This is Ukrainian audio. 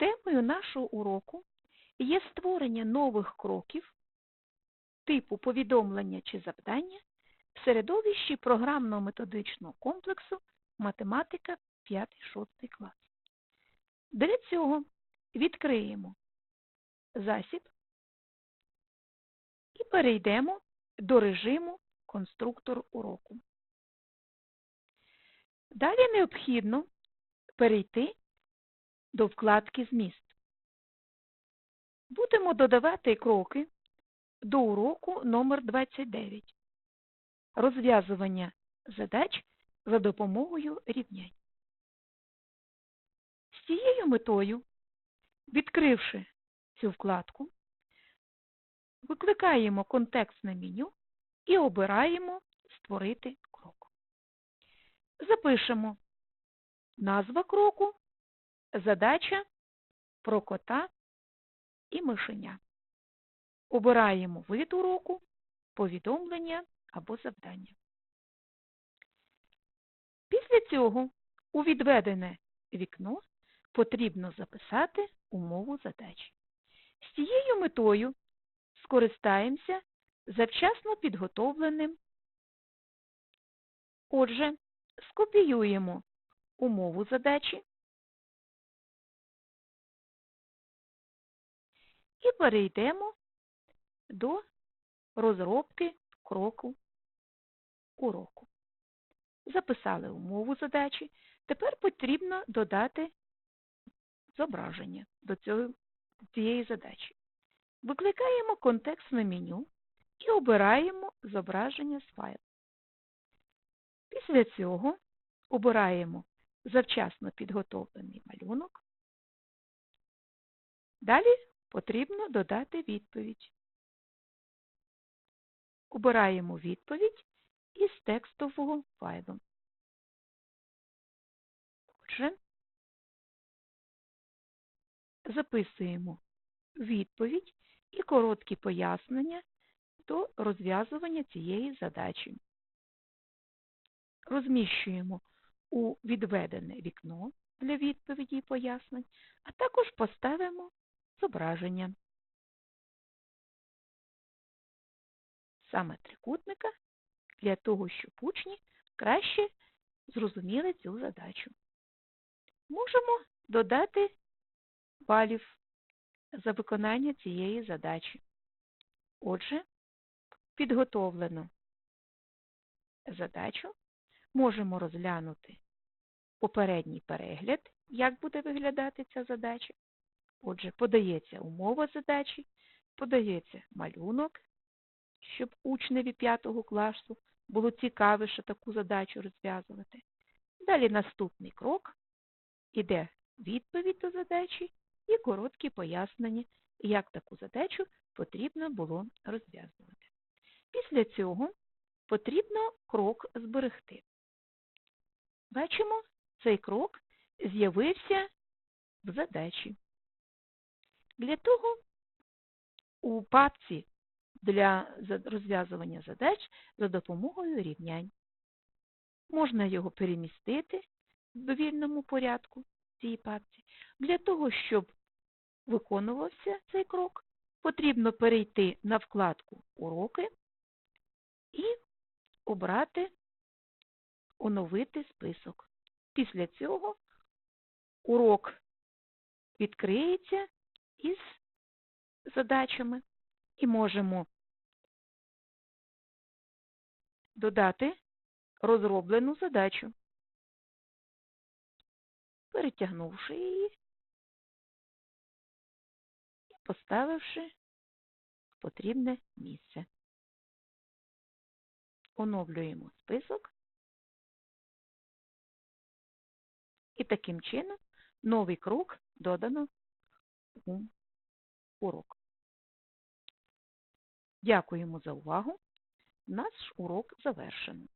Темою нашого уроку є створення нових кроків типу повідомлення чи завдання в середовищі програмно-методичного комплексу математика 5-6 клас. Для цього відкриємо засіб і перейдемо до режиму конструктор уроку. Далі необхідно перейти до вкладки Зміст. Будемо додавати кроки до уроку номер 29 розв'язування задач за допомогою рівнянь. З цією метою, відкривши цю вкладку, викликаємо контекстне меню і обираємо Створити крок. Запишемо назва кроку, задача про кота і мишеня. Обираємо вид уроку, повідомлення або завдання. Після цього у відведене вікно потрібно записати умову задачі. З цією метою скористаємося завчасно підготовленим. Отже, скопіюємо умову задачі і перейдемо до розробки кроку уроку. Записали умову задачі. Тепер потрібно додати зображення до цієї задачі. Викликаємо контекстне меню і обираємо зображення з файлу. Після цього обираємо завчасно підготовлений малюнок. Далі потрібно додати відповідь. Обираємо відповідь із текстового файлу. Отже, записуємо відповідь і короткі пояснення до розв'язування цієї задачі. Розміщуємо у відведене вікно для відповіді і пояснень, а також поставимо зображення. Саме трикутника для того, щоб учні краще зрозуміли цю задачу. Можемо додати балів за виконання цієї задачі. Отже, підготовлено задачу, можемо розглянути попередній перегляд, як буде виглядати ця задача. Отже, подається умова задачі, подається малюнок, щоб учневі 5 класу було цікавіше таку задачу розв'язувати. Далі наступний крок іде відповідь до задачі і короткі пояснення, як таку задачу потрібно було розв'язувати. Після цього потрібно крок зберегти. Бачимо, цей крок з'явився в задачі. Для того у папці для розв'язування задач за допомогою рівнянь. Можна його перемістити в довільному порядку в цій папці. Для того, щоб виконувався цей крок, потрібно перейти на вкладку Уроки і обрати Оновити список. Після цього урок відкриється із задачами і можемо додати розроблену задачу, перетягнувши її і поставивши в потрібне місце. Оновлюємо список і таким чином новий крок додано у урок. Дякуємо за увагу. Наш урок завершено.